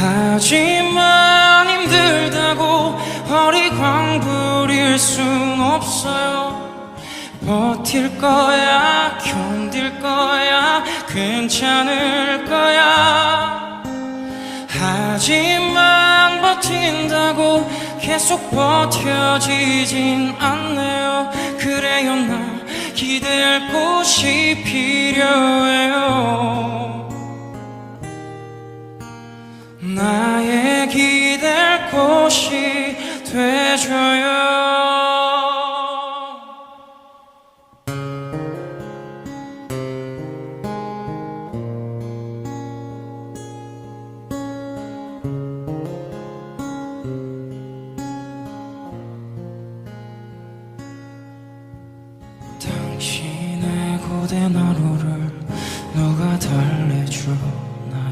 하지만 힘들다고 허리광 부릴 순 없어요. 버틸 거야 견딜 거야 괜찮을 거야. 하지만 버틴다고 계속 버텨지진 않네요. 그래요 나 기댈 곳이 필요해요 나의 기댈 곳이 되줘요. 당신의 고된 하루를 누가 달래줘.